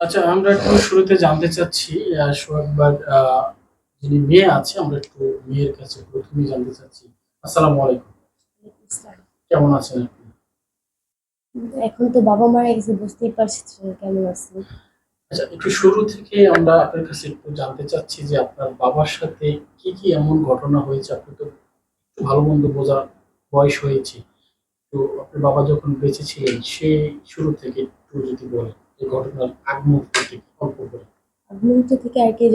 আচ্ছা আমরা একটু শুরুতে জানতে চাচ্ছি সোহাগবার যিনি মেয়ে আছে আমরা একটু মেয়ের কাছে প্রথমেই জানতে চাচ্ছি। আসসালামু আলাইকুম। কেমন আছেন আপনি? এখন তো বাবা মারা গেছে বুঝতেই পারছি কেমন আছে আচ্ছা একটু শুরু থেকে আমরা আপনার কাছে একটু জানতে চাচ্ছি যে আপনার বাবার সাথে কি কি এমন ঘটনা হয়েছে? আপনি তো একটু ভালো মন্দ বোঝার বয়স হয়েছে। তো আপনার বাবা যখন বেঁচে ছিলেন সেই শুরু থেকে একটু যদি বলেন। এই ঘটনার আগ মুহূর্ত অল্প করে মুহূর্ত থেকে আর কি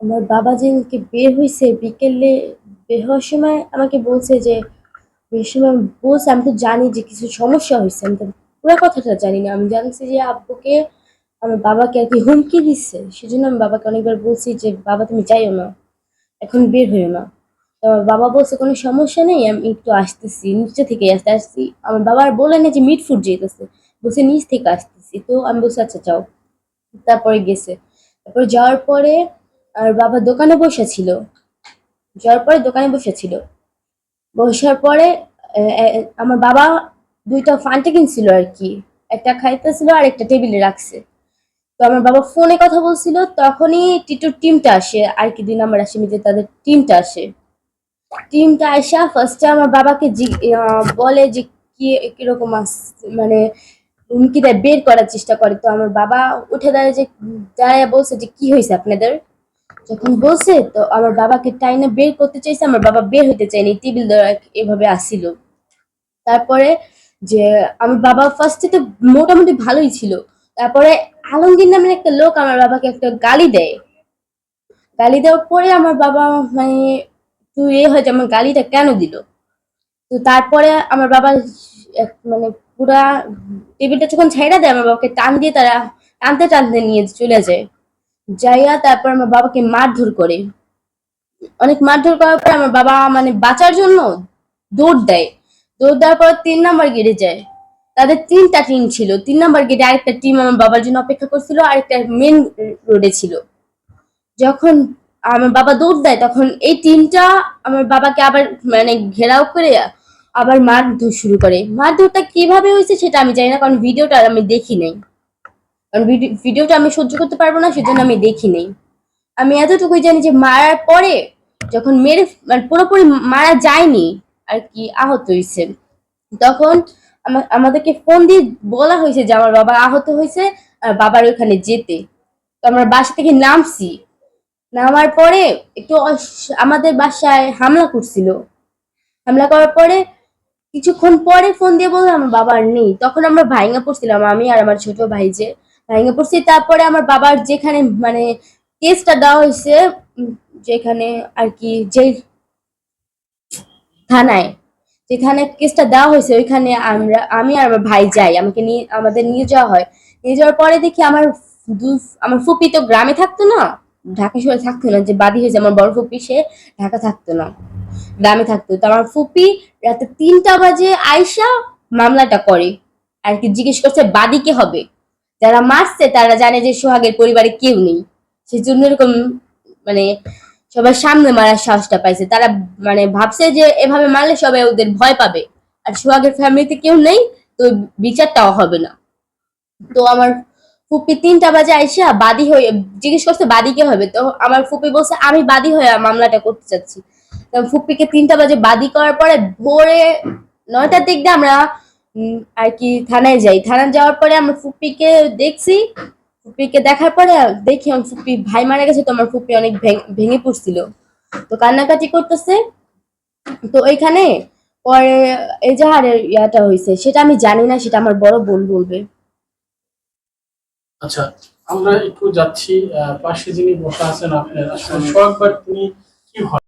আমার বাবা যেদিনকে বের হয়েছে বিকেলে বের হওয়ার সময় আমাকে বলছে যে সময় বলছে, আমি তো জানি যে কিছু সমস্যা হয়েছে আমি তো পুরো কথাটা জানি না। আমি জানছি যে আব্বুকে, আমার বাবাকে আর কি হুমকি দিচ্ছে। সেজন্য আমি বাবাকে অনেকবার বলছি যে, বাবা, তুমি যাইও না, এখন বের হইও না। আমার বাবা বলছে, কোনো সমস্যা নেই, আমি একটু আসতেছি, নিচে থেকে আসতে আসছি। আমার বাবা আর বলে না যে মিট ফুট যেতেছে। বলছে, নিচ থেকে আসতেছি। তো আমি বলছি আচ্ছা যাও। তারপরে গেছে। তারপর যাওয়ার পরে আর বাবা দোকানে বসে ছিল। যাওয়ার পরে দোকানে বসে ছিল। বসার পরে আমার বাবা দুইটা ফান্টে কিনছিল আর কি। একটা খাইতেছিল আর একটা টেবিলে রাখছে। তো আমার বাবা ফোনে কথা বলছিল, তখনই টিটুর টিমটা আসে। আর কি দুই নাম্বার আসামিতে তাদের টিমটা আসে। টিমটা আসা ফার্স্টে আমার বাবাকে বলে যে কি, কীরকম আস- মানে হুমকি দেয় বের করার চেষ্টা করে? তো আমার বাবা উঠে দাঁড়িয়ে যে, দাঁড়িয়ে বলছে যে, কি হয়েছে আপনাদের? যখন বলছে, তো আমার বাবাকে টাইনে বের করতে চাইছে, আমার বাবা বের হইতে চায়নি, টেবিল ধরে এভাবে আসছিল। তারপরে যে, আমার বাবা ফার্স্টে তো মোটামুটি ভালোই ছিল। তারপরে আলমগীর নামের একটা লোক আমার বাবাকে একটা গালি দেয়। গালি দেওয়ার পরে আমার বাবা মানে তুই এ হয়েছে আমার গালিটা কেন দিল? তো তারপরে আমার বাবা মানে পুরা টেবিলটা যখন ছাইড়া দেয়, আমার বাবাকে টান দিয়ে তারা টানতে টানতে নিয়ে চলে যায়। যাইয়া তারপর আমার বাবাকে মারধর করে। অনেক মারধর করার পর আমার বাবা মানে বাঁচার জন্য দৌড় দেয়। দৌড় দেওয়ার পর তিন নাম্বার গেটে যায়। তাদের তিনটা টিম ছিল। তিন নাম্বার গেটে আরেকটা টিম আমার বাবার জন্য অপেক্ষা করছিল, আরেকটা মেন রোডে ছিল। যখন আমার বাবা দৌড় দেয়, তখন এই টিমটা আমার বাবাকে আবার মানে ঘেরাও করে আবার মারধর শুরু করে। মারধরটা কীভাবে হয়েছে সেটা আমি জানি না, কারণ ভিডিওটা আমি দেখি নাই। কারণ ভিডি- ভিডিওটা আমি সহ্য করতে পারব না, সেজন্য আমি দেখি নাই। আমি এতটুকুই জানি যে মারার পরে যখন মেরে মানে পুরোপুরি মারা যায়নি, আর কি আহত হয়েছে। তখন আমা- আমাদেরকে ফোন দিয়ে বলা হয়েছে যে আমার বাবা আহত হয়েছে, আর বাবার ওইখানে যেতে। তো আমরা বাসা থেকে নামছি। নামার পরে একটু আমাদের বাসায় হামলা করছিল। হামলা করার পরে কিছুক্ষণ পরে ফোন দিয়ে বললাম আমার বাবা আর নেই। তখন আমরা ভাইঙ্গা পড়ছিলাম, আমি আর আমার ছোট ভাই যে ভাইঙ্গা পড়ছি। তারপরে আমার বাবার যেখানে মানে কেসটা দেওয়া হয়েছে যেখানে আর কি যে থানায়, যেখানে কেসটা দেওয়া হয়েছে, ওইখানে আমরা, আমি আর আমার ভাই যাই, আমাকে নিয়ে, আমাদের নিয়ে যাওয়া হয়। নিয়ে যাওয়ার পরে দেখি আমার আমার ফুপি তো গ্রামে থাকতো না, ঢাকা শহরে থাকতো না, যে বাদী হয়েছে আমার বড় ফুপি, সে ঢাকা থাকতো না। গ্রামে থাকতো। তো আমার ফুপি রাতে তিনটা বাজে আয়সা মামলাটা করে। আর কি জিজ্ঞেস করছে, বাদী কে হবে? যারা মারছে, তারা জানে যে সোহাগের পরিবারে কেউ নেই। সেই জন্য এরকম মানে সবার সামনে মারার সাহসটা পাইছে। তারা মানে ভাবছে যে এভাবে মারলে সবাই ওদের ভয় পাবে। আর সোহাগের ফ্যামিলিতে কেউ নেই, তো বিচারটাও হবে না। তো আমার ফুপি তিনটা বাজে আইসা বাদী হয়ে, জিজ্ঞেস করছে, বাদী কে হবে? তো আমার ফুপি বলছে, আমি বাদী হয়ে মামলাটা করতে চাচ্ছি। তো ফুপিকে তিনটা বাজে বাদী করার পরে ভোরে নয়টার দিক দিয়ে আমরা আর কি থানায় যাই। থানায় যাওয়ার পরে আমরা ফুপিকে দেখছি। ফুপিকে দেখার পরে দেখি আমার ফুপি ভাই মারা গেছে, তো আমার ফুপি অনেক ভেঙ- পড়ছিল। তো কান্নাকাটি করতেছে। তো ওইখানে পরে এজাহারের ইয়াটা হয়েছে সেটা আমি জানি না, সেটা আমার বড় বোন বলবে। আচ্ছা আমরা একটু যাচ্ছি পাশে যিনি বসে আছেন আপনার আসলে তিনি কি হয়